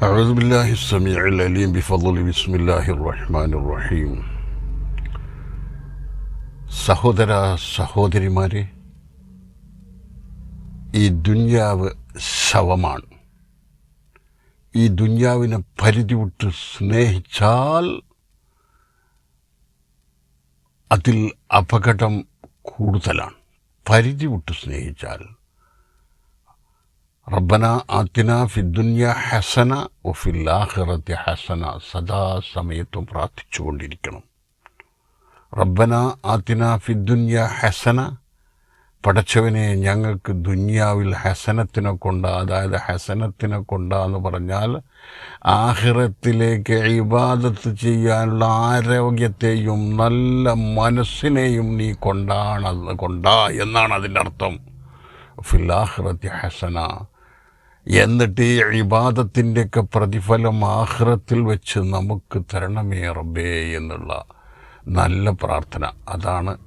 أعوذ بالله السميع العليم بفضل بسم الله الرحمن الرحيم സഹോദര സഹോദരിമാരെ ഈ ദുന്യാവ് ശവമാണ് ഈ ദുന്യാവിനെ പരിധി വിട്ട് സ്നേഹിച്ചാൽ അതിൽ അപകടം കൂടുതലാണ് പരിധി വിട്ട് സ്നേഹിച്ചാൽ റബ്ബന ആത്തിന ഫിദ്ദുന്യ ഹസന ഒഫിൽ ആഖിറത്തി ഹസന സദാസമയത്തും പ്രാർത്ഥിച്ചുകൊണ്ടിരിക്കണം. റബ്ബന ആത്തിന ഫിദ്ദുന്യ ഹസന. പടച്ചവനെ ഞങ്ങൾക്ക് ദുന്യാവിൽ ഹസനത്തിനെ കൊണ്ട അതായത് ഹസനത്തിനെ കൊണ്ടാന്ന് പറഞ്ഞാൽ ആഹിറത്തിലേക്ക് ഇബാദത്ത് ചെയ്യാനുള്ള ആരോഗ്യത്തെയും നല്ല മനസ്സിനെയും നീ കൊണ്ടാണ് കൊണ്ടാ എന്നാണ് അതിന്റെ അർത്ഥം. ഫില്ലാഹിറത്തി ഹസന. എന്നിട്ട് ഈ ഇബാദത്തിന്റെയൊക്കെ പ്രതിഫലം ആഹ്റത്തിൽ വെച്ച് നമുക്ക് തരണമേ റബ്ബേ എന്നുള്ള നല്ല പ്രാർത്ഥന. അതാണ്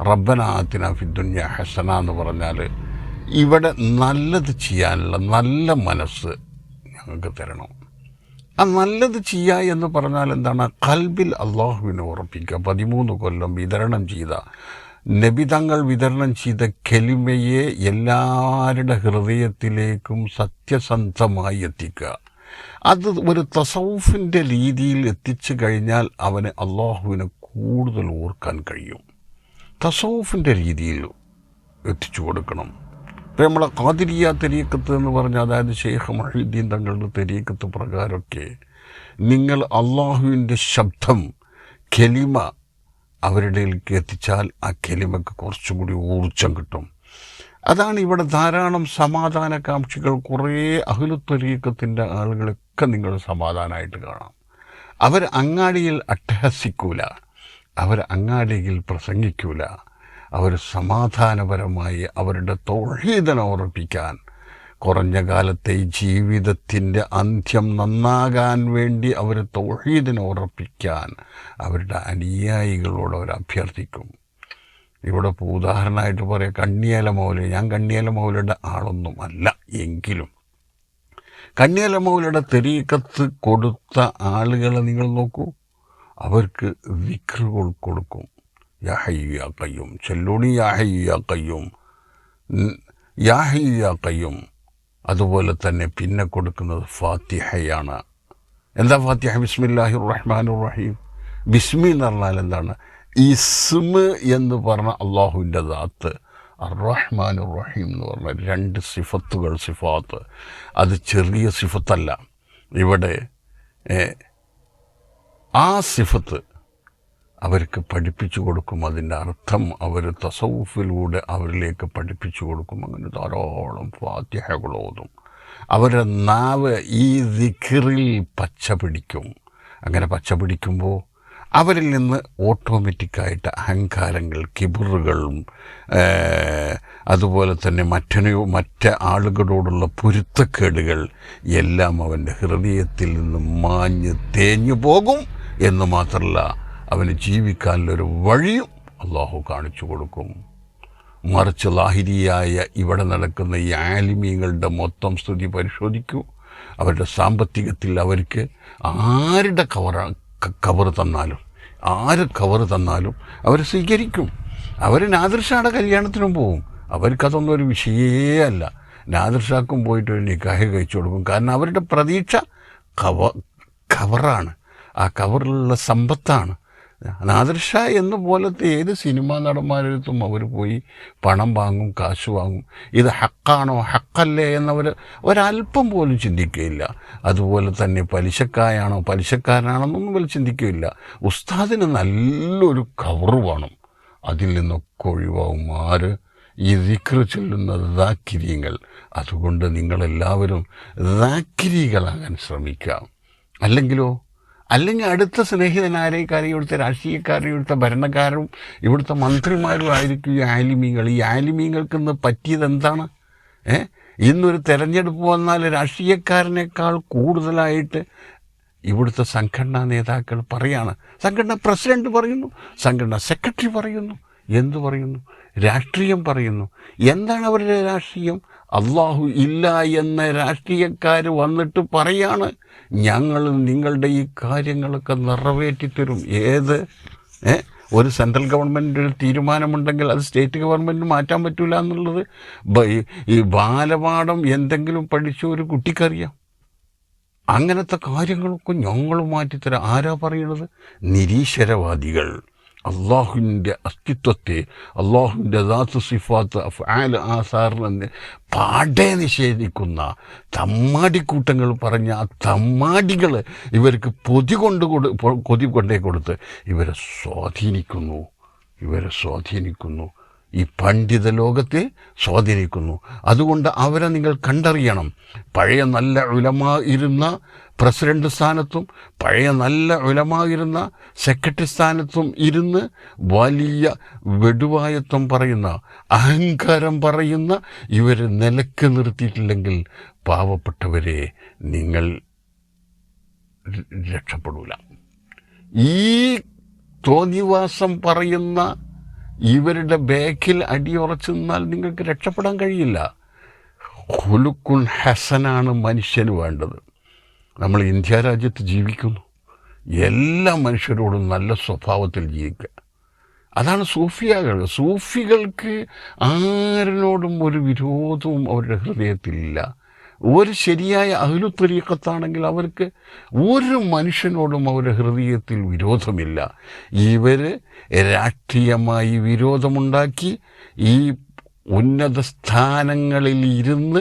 റബ്ബനാത്തിന ഫിദ്ദുന്യ ഹസന എന്ന് പറഞ്ഞാൽ ഇവിടെ നല്ലത് ചെയ്യാനുള്ള നല്ല മനസ്സ് ഞങ്ങൾക്ക് തരണം. ആ നല്ലത് ചെയ്യുക എന്ന് പറഞ്ഞാൽ എന്താണ്? കൽബിൽ അള്ളാഹുവിനെ ഉറപ്പിക്കുക. പതിമൂന്ന് കൊല്ലം വിതരണം ചെയ്ത നബിതങ്ങൾ വിതരണം ചെയ്ത കെലിമയെ എല്ലാവരുടെ ഹൃദയത്തിലേക്കും സത്യസന്ധമായി എത്തിക്കുക. അത് ഒരു തസൗഫിന്റെ രീതിയിൽ എത്തിച്ചു കഴിഞ്ഞാൽ അവന് അള്ളാഹുവിനെ കൂടുതൽ ഓർക്കാൻ കഴിയും. തസൗഫിന്റെ രീതിയിൽ എത്തിച്ചു കൊടുക്കണം. ഇപ്പം നമ്മളെ കാതിരിയ തെരീക്കത്ത് എന്ന് പറഞ്ഞാൽ അതായത് ഷെയ്ഖ് മഹീദ്ദീൻ തങ്ങളുടെ തെരീക്കത്ത് പ്രകാരമൊക്കെ നിങ്ങൾ അള്ളാഹുവിന്റെ ശബ്ദം കെലിമ അവരുടെയിലേക്ക് എത്തിച്ചാൽ ആ കെലിമയ്ക്ക് കുറച്ചും കൂടി ഊർജം കിട്ടും. അതാണ് ഇവിടെ ധാരാളം സമാധാനകാംക്ഷികൾ കുറേ അഹുലുത്വരീക്കത്തിന്റെ ആളുകളൊക്കെ നിങ്ങൾ സമാധാനമായിട്ട് കാണാം. അവർ അങ്ങാടിയിൽ അട്ടഹസിക്കൂല അവർ അങ്ങാടിയിൽ പ്രസംഗിക്കൂല അവർ സമാധാനപരമായി അവരുടെ തൊഴീതന ഉറപ്പിക്കാൻ കുറഞ്ഞ കാലത്തെ ജീവിതത്തിന്റെ അന്ത്യം നന്നാകാൻ വേണ്ടി അവർ തൊഴീതിനെ ഉറപ്പിക്കാൻ അവരുടെ അനുയായികളോട് അവർ അഭ്യർത്ഥിക്കും. ഇവിടെ ഉദാഹരണമായിട്ട് പറയാം കണ്ണിയേല മൗല ഞാൻ കണ്ണിയേല മൗലയുടെ ആളൊന്നും അല്ല എങ്കിലും. കണ്ണിയേല മൗലയുടെ തെരീക്കത്ത് കൊടുത്ത ആളുകളെ നിങ്ങൾ നോക്കൂ. അവർക്ക് വിക്രുകൾ കൊടുക്കും. യാഹയ്യ കയ്യും ചെല്ലുണി യാഹയ്യ കയ്യും യാഹയ്യ കയ്യും അതുപോലെ തന്നെ പിന്നെ കൊടുക്കുന്നത് ഫാത്തിഹയാണ്. എന്താ ഫാത്തിഹ? ബിസ്മില്ലാഹി റഹ്മാൻ റഹീം ബിസ്മി എന്ന് പറഞ്ഞാൽ എന്താണ്? ഇസ്മ് എന്ന് പറഞ്ഞ അള്ളാഹുവിന്റെ ദാത്ത് റഹ്മാൻ റഹീം എന്ന് പറഞ്ഞ രണ്ട് സിഫത്തുകൾ സിഫാത്ത്. അത് ചെറിയ സിഫത്തല്ല. ഇവിടെ ആ സിഫത്ത് അവർക്ക് പഠിപ്പിച്ചു കൊടുക്കും. അതിന്റെ അർത്ഥം അവർ തസൗഫിലൂടെ അവരിലേക്ക് പഠിപ്പിച്ചു കൊടുക്കും. അങ്ങനെ ധാരാളം ഫാത്യഹകളോതും അവരുടെ നാവ് ഈ ദിഖറിൽ പച്ച പിടിക്കും. അങ്ങനെ പച്ച പിടിക്കുമ്പോൾ അവരിൽ നിന്ന് ഓട്ടോമാറ്റിക്കായിട്ട് അഹങ്കാരങ്ങൾ കിബിറുകളും അതുപോലെ തന്നെ മറ്റനെയോ മറ്റ് ആളുകളോടുള്ള പൊരുത്തക്കേടുകൾ എല്ലാം അവന്റെ ഹൃദയത്തിൽ നിന്ന് മാഞ്ഞ് തേഞ്ഞു പോകും എന്ന് മാത്രമല്ല അവന് ജീവിക്കാനുള്ളൊരു വഴിയും അള്ളാഹു കാണിച്ചു കൊടുക്കും. മറിച്ച് ലാഹിരിയായ ഇവിടെ നടക്കുന്ന ഈ ആലിമീങ്ങളുടെ മൊത്തം സ്ഥിതി പരിശോധിക്കൂ. അവരുടെ സാമ്പത്തികത്തിൽ അവർക്ക് ആരുടെ കവറ കവർ തന്നാലും ആര് കവർ തന്നാലും അവർ സ്വീകരിക്കും. അവർ നാദൃഷയുടെ കല്യാണത്തിനും പോവും. അവർക്കതൊന്നും ഒരു വിഷയേ അല്ല. നാദൃഷാക്കും പോയിട്ട് ഒരു നിക്കാഹ് കഴിച്ചു കൊടുക്കും. കാരണം അവരുടെ പ്രതീക്ഷ കവ കവറാണ്. ആ കവറിലുള്ള സമ്പത്താണ്. നാദൃഷ എന്ന പോലത്തെ ഏത് സിനിമാ നടന്മാരെടുത്തും അവർ പോയി പണം വാങ്ങും കാശ് വാങ്ങും. ഇത് ഹക്കാണോ? ഹക്കല്ലേ എന്നവർ ഒരല്പം പോലും ചിന്തിക്കുകയില്ല. അതുപോലെ തന്നെ പലിശക്കായാണോ പലിശക്കാരനാണെന്നൊന്നും പോലും ചിന്തിക്കുകയില്ല. ഉസ്താദിന് നല്ലൊരു കവറ് വേണം. അതിൽ നിന്നൊക്കെ ഒഴിവാകും ആര്? ഈ ദിക്ർ ചൊല്ലുന്ന ദാക്കിരിയങ്ങൾ. അതുകൊണ്ട് നിങ്ങളെല്ലാവരും ദാക്കിരികളാകാൻ ശ്രമിക്കാം. അല്ലെങ്കിലോ? അല്ലെങ്കിൽ അടുത്ത സ്നേഹിതനാരേക്കാരും ഇവിടുത്തെ രാഷ്ട്രീയക്കാരും ഇവിടുത്തെ ഭരണക്കാരും ഇവിടുത്തെ മന്ത്രിമാരും ആയിരിക്കും ഈ ആലിമീങ്ങൾ. ഈ ആലിമീങ്ങൾക്ക് ഇന്ന് പറ്റിയത് എന്താണ്? ഏ? ഇന്നൊരു തെരഞ്ഞെടുപ്പ് വന്നാൽ രാഷ്ട്രീയക്കാരനേക്കാൾ കൂടുതലായിട്ട് ഇവിടുത്തെ സംഘടനാ നേതാക്കൾ പറയാണ്. സംഘടനാ പ്രസിഡന്റ് പറയുന്നു സംഘടനാ സെക്രട്ടറി പറയുന്നു എന്തു പറയുന്നു? രാഷ്ട്രീയം പറയുന്നു. എന്താണ് അവരുടെ രാഷ്ട്രീയം? അള്ളാഹു ഇല്ല എന്ന രാഷ്ട്രീയക്കാർ വന്നിട്ട് പറയാണ് ഞങ്ങൾ നിങ്ങളുടെ ഈ കാര്യങ്ങളൊക്കെ നിറവേറ്റി തരും. ഏത്? ഒരു സെൻട്രൽ ഗവൺമെന്റ് തീരുമാനമുണ്ടെങ്കിൽ അത് സ്റ്റേറ്റ് ഗവൺമെന്റ് മാറ്റാൻ പറ്റില്ല എന്നുള്ളത്. ഈ ബാലപാഠം എന്തെങ്കിലും പഠിച്ച ഒരു കുട്ടിക്കറിയാം. അങ്ങനത്തെ കാര്യങ്ങളൊക്കെ ഞങ്ങൾ മാറ്റിത്തരാം. ആരാ പറയണത്? നിരീശ്വരവാദികൾ. അള്ളാഹുവിന്റെ അസ്തിത്വത്തെ അള്ളാഹുവിന്റെ ദാത്തു സിഫാത്ത് അഫ്ആൽ ആസാറിനെ പാടെ നിഷേധിക്കുന്ന തമ്മാടിക്കൂട്ടങ്ങൾ പറഞ്ഞ ആ തമ്മാടികൾ ഇവർക്ക് പൊതി കൊണ്ട് കൊടു കൊതി കൊണ്ടേ കൊടുത്ത് ഇവരെ സ്വാധീനിക്കുന്നു. ഇവരെ സ്വാധീനിക്കുന്നു. ഈ പണ്ഡിത ലോകത്തെ സ്വാധീനിക്കുന്നു. അതുകൊണ്ട് അവരെ നിങ്ങൾ കണ്ടറിയണം. പഴയ നല്ല ഉലമാ ഇരുന്ന പ്രസിഡന്റ് സ്ഥാനത്തും പഴയ നല്ല ഉലമാ ഇരുന്ന സെക്രട്ടറി സ്ഥാനത്തും ഇരുന്ന് വലിയ വെടുവായത്വം പറയുന്ന അഹങ്കാരം പറയുന്ന ഇവരെ നിലയ്ക്ക് നിർത്തിയിട്ടില്ലെങ്കിൽ പാവപ്പെട്ടവരെ നിങ്ങൾ രക്ഷപ്പെടൂല. ഈ തോന്നിവാസം പറയുന്ന ഇവരുടെ ബാക്കിൽ അടിയുറച്ചു നിന്നാൽ നിങ്ങൾക്ക് രക്ഷപ്പെടാൻ കഴിയില്ല. ഹുലുക്കുൻ ഹസനാണ് മനുഷ്യന് വേണ്ടത്. നമ്മൾ ഇന്ത്യ രാജ്യത്ത് ജീവിക്കുന്നു. എല്ലാ മനുഷ്യരോടും നല്ല സ്വഭാവത്തിൽ ജീവിക്കുക. അതാണ് സൂഫിയാകൾ. സൂഫികൾക്ക് ആരിനോടും ഒരു വിരോധവും അവരുടെ ഹൃദയത്തിലില്ല. ഒരു ശരിയായ അഹ്ലു തരീക്കത്താണെങ്കിൽ അവർക്ക് ഒരു മനുഷ്യനോടും അവരുടെ ഹൃദയത്തിൽ വിരോധമില്ല. ഇവർ രാഷ്ട്രീയമായി വിരോധമുണ്ടാക്കി ഈ ഉന്നത സ്ഥാനങ്ങളിൽ ഇരുന്ന്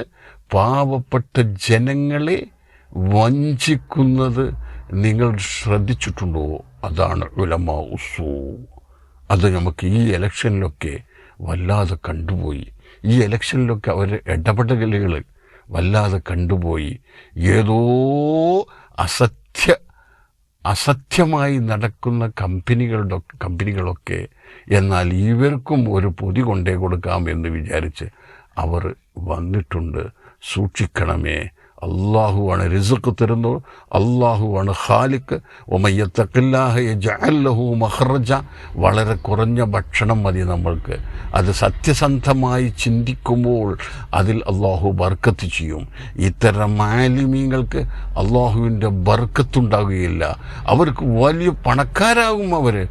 പാവപ്പെട്ട ജനങ്ങളെ വഞ്ചിക്കുന്നത് നിങ്ങൾ ശ്രദ്ധിച്ചിട്ടുണ്ടോ? അതാണ് ഉലമ ഉസൂ. അത് നമുക്ക് ഈ ഇലക്ഷനിലൊക്കെ വല്ലാതെ കണ്ടുപോയി. ഈ ഇലക്ഷനിലൊക്കെ അവർ ഇടപെടലുകൾ വല്ലാതെ കണ്ടുപോയി. ഏതോ അസത്യ അസത്യമായി നടക്കുന്ന കമ്പനികളുടെ കമ്പനികളൊക്കെ എന്നാൽ ഇവർക്കും ഒരു പൊതി കൊണ്ടേ കൊടുക്കാം എന്ന് വിചാരിച്ച് അവർ വന്നിട്ടുണ്ട്. സൂക്ഷിക്കണമേ. അള്ളാഹുവാണ് റിസുക്ക് തരുന്നത് അള്ളാഹുവാണ് ഖാലിക്ക് ഒമയ്യത്തക്കില്ലാഹു മഹ്റജ വളരെ കുറഞ്ഞ ഭക്ഷണം മതി നമ്മൾക്ക്. അത് സത്യസന്ധമായി ചിന്തിക്കുമ്പോൾ അതിൽ അള്ളാഹു ബർക്കത്ത് ചെയ്യും. ഇത്തരം മാലിമീങ്ങൾക്ക് അള്ളാഹുവിന്റെ ബർക്കത്തുണ്ടാകുകയില്ല. അവർക്ക് വലിയ പണക്കാരാകും അവർ.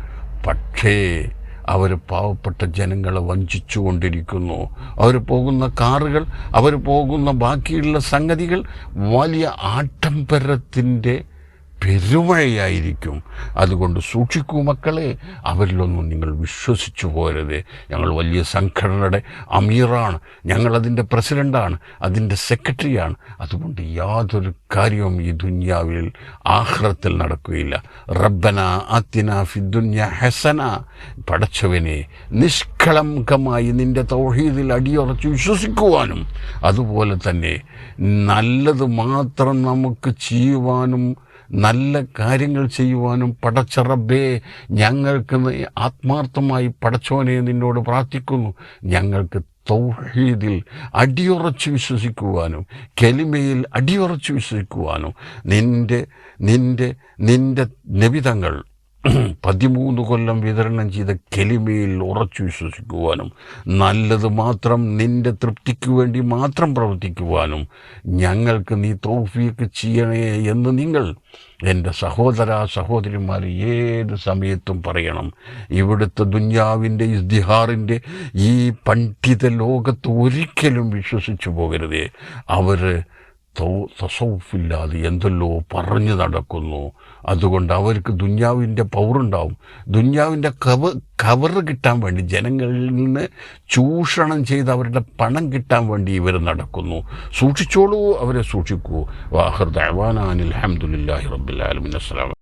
പക്ഷേ അവർ പാവപ്പെട്ട ജനങ്ങളെ വഞ്ചിച്ചു കൊണ്ടിരിക്കുന്നു അവർ പോകുന്ന കാറുകൾ അവർ പോകുന്ന ബാക്കിയുള്ള സംഗതികൾ വലിയ ആഡംബരത്തിന്റെ പെരുമഴയായിരിക്കും അതുകൊണ്ട് സൂക്ഷിക്കൂ മക്കളെ. അവരിലൊന്നും നിങ്ങൾ വിശ്വസിച്ചു പോരുത്. ഞങ്ങൾ വലിയ സംഘടനയുടെ അമീറാണ്. ഞങ്ങളതിന്റെ പ്രസിഡന്റാണ് അതിന്റെ സെക്രട്ടറിയാണ്. അതുകൊണ്ട് യാതൊരു കാര്യവും ഈ ദുന്യാവിൽ ആഹ്റത്തിൽ നടക്കുകയില്ല. റബ്ബന ആത്തിന ഫിദുന്യ ഹസന. പടച്ചവനെ നിഷ്കളങ്കമായി നിന്റെ തൗഹീദിൽ അടിയുറച്ച് വിശ്വസിക്കുവാനും അതുപോലെ തന്നെ നല്ലത് മാത്രം നമുക്ക് ചെയ്യുവാനും നല്ല കാര്യങ്ങൾ ചെയ്യുവാനും പടച്ചറബേ ഞങ്ങൾക്ക് ആത്മാർത്ഥമായി പടച്ചോനെ നിന്നോട് പ്രാർത്ഥിക്കുന്നു. ഞങ്ങൾക്ക് തൗഹീദിൽ അടിയുറച്ച് വിശ്വസിക്കുവാനും കെലിമയിൽ അടിയുറച്ച് വിശ്വസിക്കുവാനും നിന്റെ നിന്റെ നിന്റെ നബിതങ്ങൾ പതിമൂന്ന് കൊല്ലം വിതരണം ചെയ്ത കെലിമയിൽ ഉറച്ചു വിശ്വസിക്കുവാനും നല്ലത് മാത്രം നിന്റെ തൃപ്തിക്ക് വേണ്ടി മാത്രം പ്രവർത്തിക്കുവാനും ഞങ്ങൾക്ക് നീ തോഫിയൊക്കെ ചെയ്യണേ എന്ന് നിങ്ങൾ എന്റെ സഹോദര സഹോദരിമാർ ഏത് സമയത്തും പറയണം. ഇവിടുത്തെ ദുഞ്ഞാവിന്റെ ഇസ്തിഹാറിന്റെ ഈ പണ്ഡിത ലോകത്ത് ഒരിക്കലും വിശ്വസിച്ചു പോകരുതേ. അവർ തസൗഫില്ലാതെ എന്തെല്ലോ പറഞ്ഞു നടക്കുന്നു. അതുകൊണ്ട് അവർക്ക് ദുന്യാവിന്റെ പൗറുണ്ടാവും. ദുന്യാവിന്റെ കവ കവർ കിട്ടാൻ വേണ്ടി ജനങ്ങളിൽ നിന്ന് ചൂഷണം ചെയ്ത് അവരുടെ പണം കിട്ടാൻ വേണ്ടി ഇവർ നടക്കുന്നു. സൂക്ഷിച്ചോളൂ അവരെ സൂക്ഷിക്കൂ. വാഹർ ദഅവാനാനിൽ അലഹമുല്ലാഹി റബ്ബിൽ ആലമീൻ. അസ്സലാമു